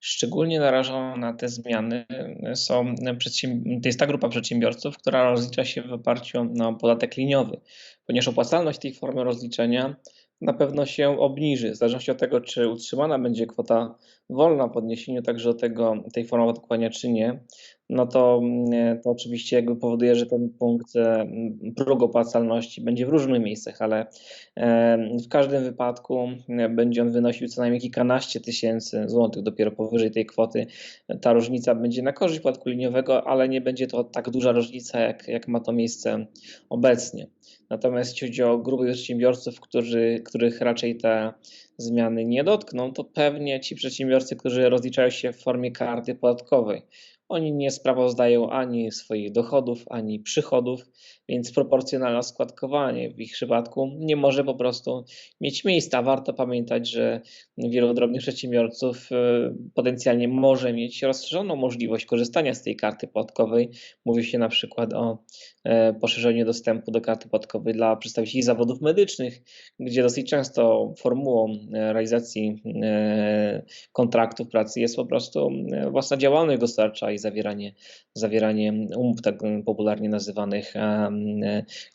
Szczególnie narażona na te zmiany są to jest ta grupa przedsiębiorców, która rozlicza się w oparciu o podatek liniowy, ponieważ opłacalność tej formy rozliczenia na pewno się obniży, w zależności od tego, czy utrzymana będzie kwota wolna po odniesieniu także do tego, tej formy opodatkowania, czy nie, no to, mm, to oczywiście jakby powoduje, że ten punkt mm, próg opłacalności będzie w różnych miejscach, ale w każdym wypadku będzie on wynosił co najmniej kilkanaście tysięcy złotych dopiero powyżej tej kwoty. Ta różnica będzie na korzyść podatku liniowego, ale nie będzie to tak duża różnica, jak, jak ma to miejsce obecnie. Natomiast jeśli chodzi o grupy przedsiębiorców, którzy, których raczej te zmiany nie dotkną, to pewnie ci przedsiębiorcy, którzy rozliczają się w formie karty podatkowej, oni nie sprawozdają ani swoich dochodów, ani przychodów, więc proporcjonalne składkowanie w ich przypadku nie może po prostu mieć miejsca. Warto pamiętać, że wielu drobnych przedsiębiorców y, potencjalnie może mieć rozszerzoną możliwość korzystania z tej karty podatkowej. Mówi się na przykład o e, poszerzeniu dostępu do karty podatkowej dla przedstawicieli zawodów medycznych, gdzie dosyć często formułą realizacji e, kontraktów pracy jest po prostu własna działalność gospodarcza i zawieranie, zawieranie umów, tak popularnie nazywanych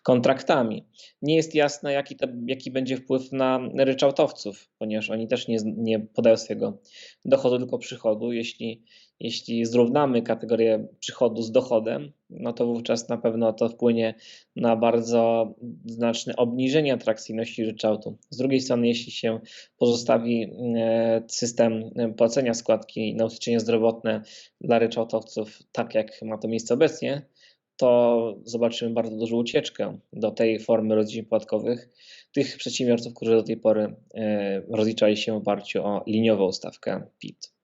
kontraktami. Nie jest jasne, jaki, jaki będzie wpływ na ryczałtowców, ponieważ oni też nie, nie podają swojego dochodu, tylko przychodu. Jeśli, jeśli zrównamy kategorię przychodu z dochodem, no to wówczas na pewno to wpłynie na bardzo znaczne obniżenie atrakcyjności ryczałtu. Z drugiej strony, jeśli się pozostawi e, system płacenia składki na ubezpieczenie zdrowotne dla ryczałtowców tak, jak ma to miejsce obecnie, to zobaczymy bardzo dużą ucieczkę do tej formy rozliczeń podatkowych tych przedsiębiorców, którzy do tej pory e, rozliczali się w oparciu o liniową stawkę PIT.